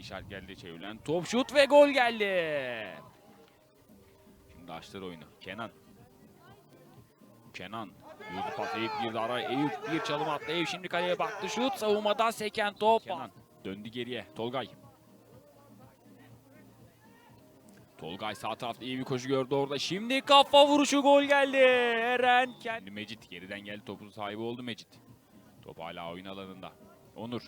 işaret geldi çevrilen. Top şut ve gol geldi. Şimdi açtılar oyunu. Kenan. Kenan. Yüzü pas Eyüp girdi araya. Eyüp bir çalım attı. Eyüp şimdi kaleye baktı. Şut savunmadan seken top. Kenan döndü geriye. Tolgay. Tolgay sağ tarafta iyi bir koşu gördü orada. Şimdi kafa vuruşu gol geldi. Eren kendi Mecit geriden geldi. Topun sahibi oldu Mecit. Top hala oyun alanında. Onur.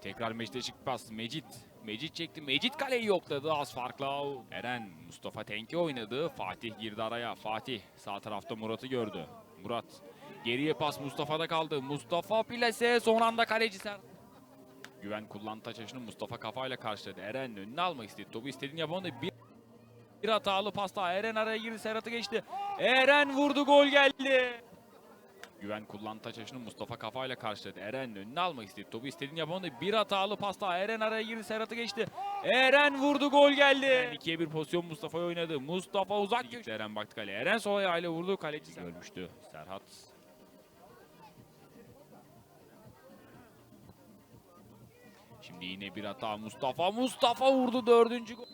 Tekrar Mecit'e çıktı pas. Mecit. Mecit çekti. Mecit kaleyi yokladı. Az farkla. Eren. Mustafa Tenke oynadı. Fatih girdi araya. Fatih sağ tarafta Murat'ı gördü. Murat. Geriye pas Mustafa'da kaldı. Mustafa plase. Son anda kaleci ser. Güven kullandı taç Mustafa kafayla karşıladı. Eren önüne almak istedi. Topu istediğini yapamadı. Bir, bir hatalı pasta. Eren araya girdi. Serhat'ı geçti. Eren vurdu. Gol geldi. Güven kullandı taç açını Mustafa kafayla karşıladı. Eren önüne almak istedi. Topu istediğini yapamadı. Bir hatalı pasta. Eren araya girdi. Serhat'ı geçti. Eren vurdu. Gol geldi. Eren ikiye bir pozisyon Mustafa'ya oynadı. Mustafa uzak köşe. Eren baktı kaleye. Eren sol ayağıyla vurdu. Kaleci görmüştü. Serhat Şimdi yine bir hata Mustafa. Mustafa vurdu dördüncü gol.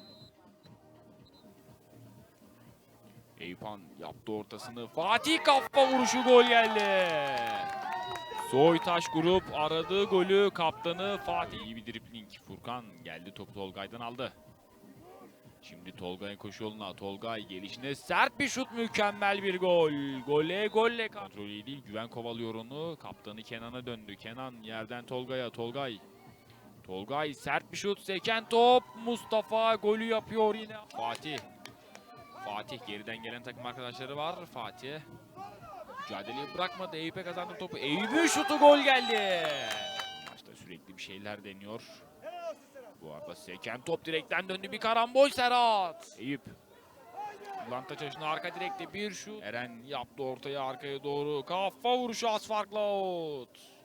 Eyüphan yaptı ortasını. Fatih kafa vuruşu gol geldi. Soytaş grup aradığı golü kaptanı Fatih. İyi bir dripling. Furkan geldi topu Tolgay'dan aldı. Şimdi Tolgay'ın koşu yoluna. Tolgay gelişine sert bir şut mükemmel bir gol. Gole golle kontrol iyi değil. Güven kovalıyor onu. Kaptanı Kenan'a döndü. Kenan yerden Tolgay'a. Tolgay Tolgay sert bir şut. Seken top. Mustafa golü yapıyor yine. Fatih. Fatih geriden gelen takım arkadaşları var. Fatih. Mücadeleyi bırakmadı. Eyüp'e kazandı topu. Eyüp'ün şutu gol geldi. Maçta sürekli bir şeyler deniyor. Bu arada seken top direkten döndü. Bir karambol Serhat. Eyüp. Lanta çalışını arka direkte bir şut. Eren yaptı ortaya arkaya doğru. Kafa vuruşu az farkla out.